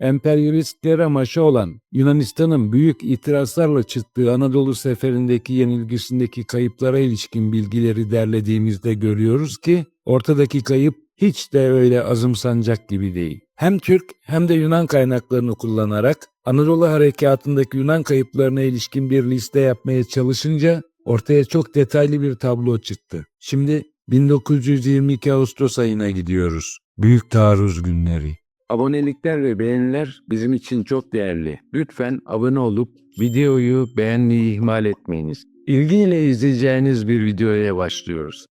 emperyalistlere maşa olan Yunanistan'ın büyük itirazlarla çıktığı Anadolu seferindeki yenilgisindeki kayıplara ilişkin bilgileri derlediğimizde görüyoruz ki ortadaki kayıp hiç de öyle azımsanacak gibi değil. Hem Türk hem de Yunan kaynaklarını kullanarak Anadolu harekatındaki Yunan kayıplarına ilişkin bir liste yapmaya çalışınca ortaya çok detaylı bir tablo çıktı. Şimdi 1922 Ağustos ayına gidiyoruz. Büyük taarruz günleri. Abonelikler ve beğeniler bizim için çok değerli. Lütfen abone olup videoyu beğenmeyi ihmal etmeyiniz. İlgiyle izleyeceğiniz bir videoya başlıyoruz.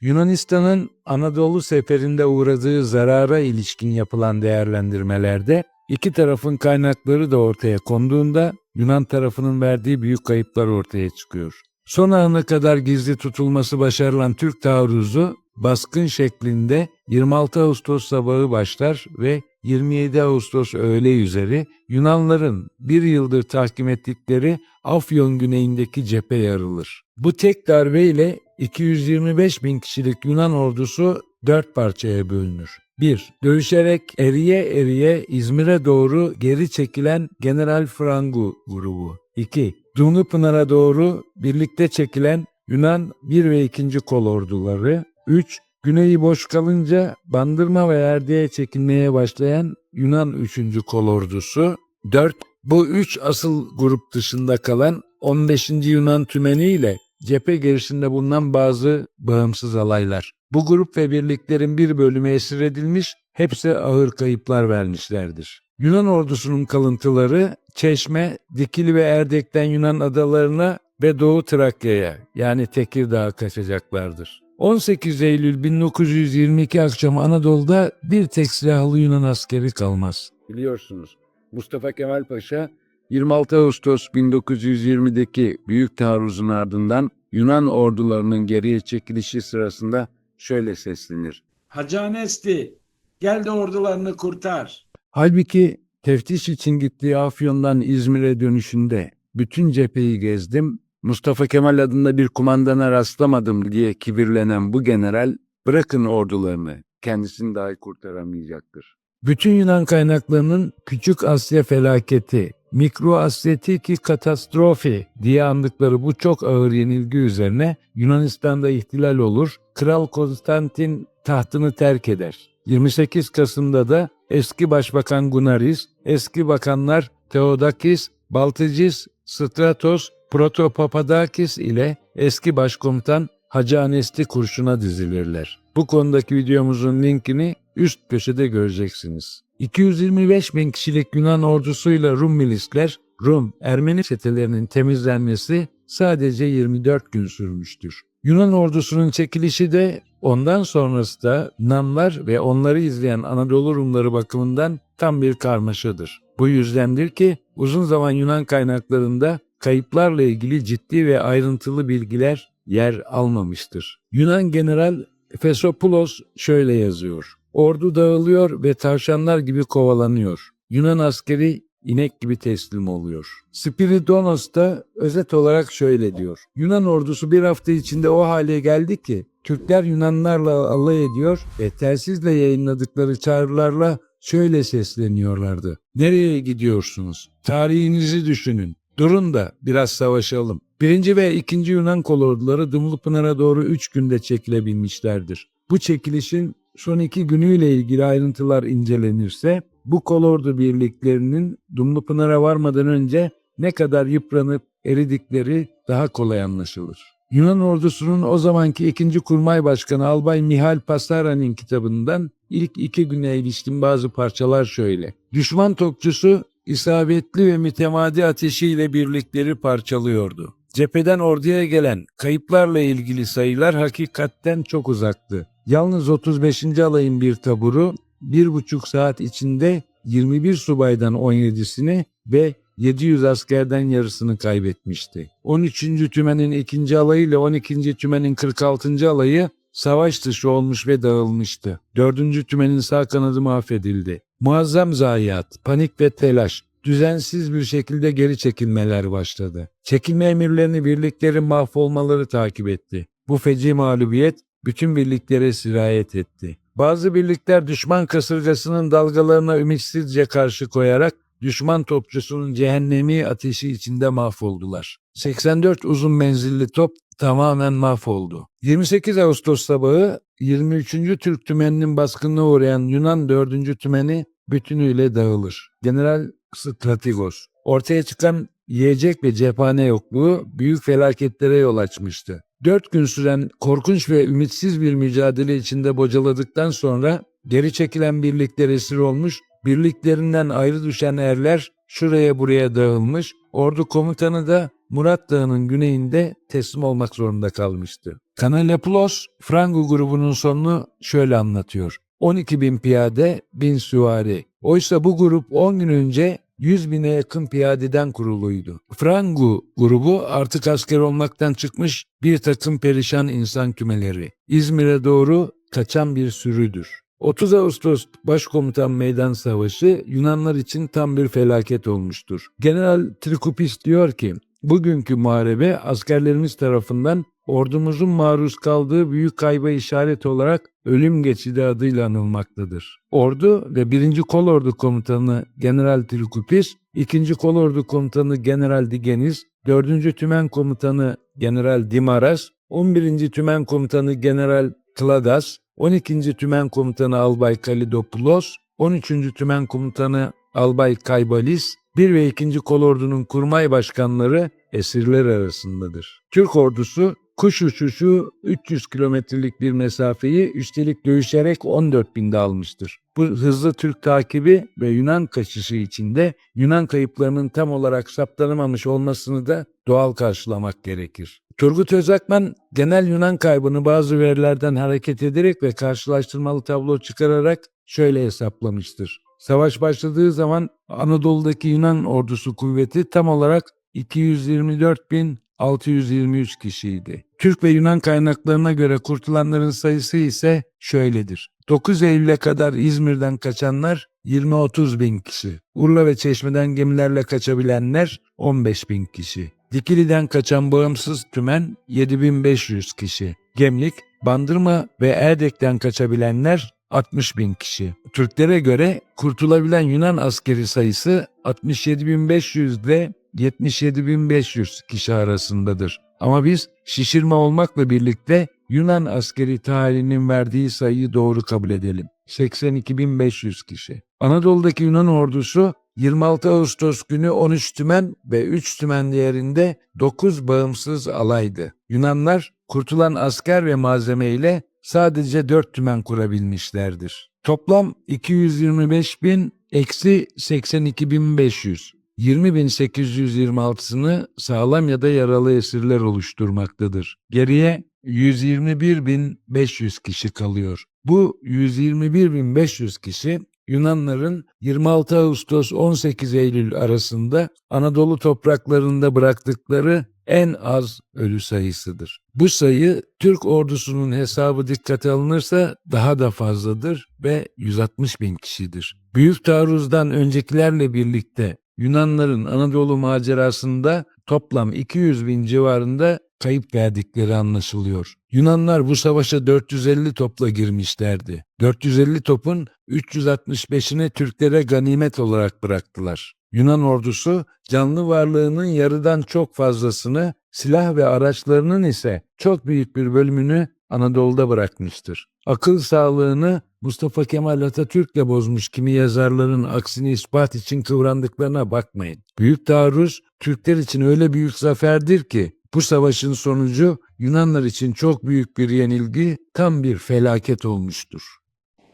Yunanistan'ın Anadolu seferinde uğradığı zarara ilişkin yapılan değerlendirmelerde iki tarafın kaynakları da ortaya konduğunda Yunan tarafının verdiği büyük kayıplar ortaya çıkıyor. Son ana kadar gizli tutulması başarılan Türk taarruzu baskın şeklinde 26 Ağustos sabahı başlar ve 27 Ağustos öğle üzeri Yunanların bir yıldır tahkim ettikleri Afyon güneyindeki cephe yarılır. Bu tek darbeyle 225 bin kişilik Yunan ordusu dört parçaya bölünür. 1. Dövüşerek eriye eriye İzmir'e doğru geri çekilen General Frangu grubu. 2. Dumlupınar'a doğru birlikte çekilen Yunan 1 ve 2. kol orduları. 3. Güneyi boş kalınca Bandırma ve Erdi'ye çekilmeye başlayan Yunan 3. kol ordusu. 4. Bu üç asıl grup dışında kalan 15. Yunan tümeni ile cephe girişinde bulunan bazı bağımsız alaylar. Bu grup ve birliklerin bir bölümü esir edilmiş, hepsi ağır kayıplar vermişlerdir. Yunan ordusunun kalıntıları Çeşme, Dikili ve Erdek'ten Yunan adalarına ve Doğu Trakya'ya yani Tekirdağ'a kaçacaklardır. 18 Eylül 1922 akşamı Anadolu'da bir tek silahlı Yunan askeri kalmaz. Biliyorsunuz Mustafa Kemal Paşa 26 Ağustos 1920'deki büyük taarruzun ardından Yunan ordularının geriye çekilişi sırasında şöyle seslenir. Hacı Anesti gel de ordularını kurtar. Halbuki teftiş için gittiği Afyon'dan İzmir'e dönüşünde bütün cepheyi gezdim, Mustafa Kemal adında bir kumandana rastlamadım diye kibirlenen bu general bırakın ordularını kendisini dahi kurtaramayacaktır. Bütün Yunan kaynaklarının Küçük Asya felaketi, Mikro Asyatiki katastrofi diye andıkları bu çok ağır yenilgi üzerine Yunanistan'da ihtilal olur, Kral Konstantin tahtını terk eder. 28 Kasım'da da eski Başbakan Gunaris, eski bakanlar Theodakis, Baltıcis, Stratos, Protopapadakis ile eski başkomutan Hacı Anesti kurşuna dizilirler. Bu konudaki videomuzun linkini üst köşede göreceksiniz. 225 bin kişilik Yunan ordusuyla Rum milisler, Rum, Ermeni çetelerinin temizlenmesi sadece 24 gün sürmüştür. Yunan ordusunun çekilişi de ondan sonrası da Yunanlar ve onları izleyen Anadolu Rumları bakımından tam bir karmaşadır. Bu yüzdendir ki uzun zaman Yunan kaynaklarında kayıplarla ilgili ciddi ve ayrıntılı bilgiler yer almamıştır. Yunan General Fesopoulos şöyle yazıyor. Ordu dağılıyor ve tavşanlar gibi kovalanıyor. Yunan askeri inek gibi teslim oluyor. Spiridonos da özet olarak şöyle diyor. Yunan ordusu bir hafta içinde o hale geldi ki Türkler Yunanlarla alay ediyor ve telsizle yayınladıkları çağrılarla şöyle sesleniyorlardı. Nereye gidiyorsunuz? Tarihinizi düşünün. Durun da biraz savaşalım. Birinci ve ikinci Yunan kolorduları Dumlupınar'a doğru üç günde çekilebilmişlerdir. Bu çekilişin son iki günüyle ilgili ayrıntılar incelenirse bu kolordu birliklerinin Dumlupınar'a varmadan önce ne kadar yıpranıp eridikleri daha kolay anlaşılır. Yunan ordusunun o zamanki ikinci kurmay başkanı Albay Mihal Pasara'nın kitabından ilk iki güne ilişkin bazı parçalar şöyle. Düşman topçusu isabetli ve mütemadi ateşiyle birlikleri parçalıyordu. Cepheden orduya gelen kayıplarla ilgili sayılar hakikatten çok uzaktı. Yalnız 35. alayın bir taburu bir buçuk saat içinde 21 subaydan 17'sini ve 700 askerden yarısını kaybetmişti. 13. tümenin 2. alayı ile 12. tümenin 46. alayı savaş dışı olmuş ve dağılmıştı. 4. tümenin sağ kanadı mahvedildi. Muazzam zayiat, panik ve telaş, düzensiz bir şekilde geri çekilmeler başladı. Çekilme emirlerini birliklerin mahvolmaları takip etti. Bu feci mağlubiyet bütün birliklere sirayet etti. Bazı birlikler düşman kasırgasının dalgalarına ümitsizce karşı koyarak düşman topçusunun cehennemi ateşi içinde mahvoldular. 84 uzun menzilli top tamamen mahvoldu. 28 Ağustos sabahı 23. Türk tümeninin baskınına uğrayan Yunan 4. tümeni bütünüyle dağılır. General Strategos. Ortaya çıkan yiyecek ve cephane yokluğu büyük felaketlere yol açmıştı. Dört gün süren korkunç ve ümitsiz bir mücadele içinde bocaladıktan sonra geri çekilen birlikler esir olmuş, birliklerinden ayrı düşen erler şuraya buraya dağılmış, ordu komutanı da Murat Dağı'nın güneyinde teslim olmak zorunda kalmıştı. Kanalopoulos, Frango grubunun sonunu şöyle anlatıyor. 12 bin piyade, bin süvari. Oysa bu grup 10 gün önce 100 bine yakın piyadeden kuruluydu. Frangu grubu artık asker olmaktan çıkmış bir takım perişan insan kümeleri. İzmir'e doğru kaçan bir sürüdür. 30 Ağustos Başkomutan Meydan Savaşı Yunanlar için tam bir felaket olmuştur. General Trikupis diyor ki, bugünkü muharebe askerlerimiz tarafından ordumuzun maruz kaldığı büyük kayba işaret olarak ölüm geçidi adıyla anılmaktadır. Ordu ve 1. Kolordu Komutanı General Trikupis, 2. Kolordu Komutanı General Digenis, 4. Tümen Komutanı General Dimaras, 11. Tümen Komutanı General Kladas, 12. Tümen Komutanı Albay Kalidopoulos, 13. Tümen Komutanı Albay Kaybalis, 1 ve 2. Kolordu'nun kurmay başkanları esirler arasındadır. Türk ordusu kuş uçuşu 300 kilometrelik bir mesafeyi üstelik dövüşerek 14 binde almıştır. Bu hızlı Türk takibi ve Yunan kaçışı içinde Yunan kayıplarının tam olarak saptanamamış olmasını da doğal karşılamak gerekir. Turgut Özakman genel Yunan kaybını bazı verilerden hareket ederek ve karşılaştırmalı tablo çıkararak şöyle hesaplamıştır. Savaş başladığı zaman Anadolu'daki Yunan ordusu kuvveti tam olarak 224.623 kişiydi. Türk ve Yunan kaynaklarına göre kurtulanların sayısı ise şöyledir. 9 Eylül'e kadar İzmir'den kaçanlar 20-30 bin kişi. Urla ve Çeşme'den gemilerle kaçabilenler 15 bin kişi. Dikili'den kaçan bağımsız tümen 7500 kişi. Gemlik, Bandırma ve Erdek'ten kaçabilenler 60 bin kişi. Türklere göre kurtulabilen Yunan askeri sayısı 67.500 ile 77.500 kişi arasındadır. Ama biz şişirme olmakla birlikte Yunan askeri tarihinin verdiği sayıyı doğru kabul edelim. 82.500 kişi. Anadolu'daki Yunan ordusu 26 Ağustos günü 13 tümen ve 3 tümen değerinde 9 bağımsız alaydı. Yunanlar kurtulan asker ve malzeme ile sadece 4 tümen kurabilmişlerdir. Toplam 225 bin eksi 82.500. 20.826'sını sağlam ya da yaralı esirler oluşturmaktadır. Geriye 121.500 kişi kalıyor. Bu 121.500 kişi Yunanların 26 Ağustos 18 Eylül arasında Anadolu topraklarında bıraktıkları en az ölü sayısıdır. Bu sayı Türk ordusunun hesabı dikkate alınırsa daha da fazladır ve 160 bin kişidir. Büyük taarruzdan öncekilerle birlikte Yunanların Anadolu macerasında toplam 200 bin civarında kayıp verdikleri anlaşılıyor. Yunanlar bu savaşa 450 topla girmişlerdi. 450 topun 365'ini Türklere ganimet olarak bıraktılar. Yunan ordusu canlı varlığının yarıdan çok fazlasını, silah ve araçlarının ise çok büyük bir bölümünü Anadolu'da bırakmıştır. Akıl sağlığını Mustafa Kemal Atatürk'le bozmuş kimi yazarların aksini ispat için kıvrandıklarına bakmayın. Büyük taarruz Türkler için öyle büyük zaferdir ki bu savaşın sonucu Yunanlar için çok büyük bir yenilgi, tam bir felaket olmuştur.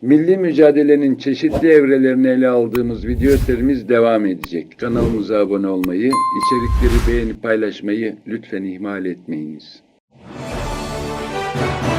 Milli mücadelenin çeşitli evrelerini ele aldığımız video serimiz devam edecek. Kanalımıza abone olmayı, içerikleri beğenip paylaşmayı lütfen ihmal etmeyiniz. Bye.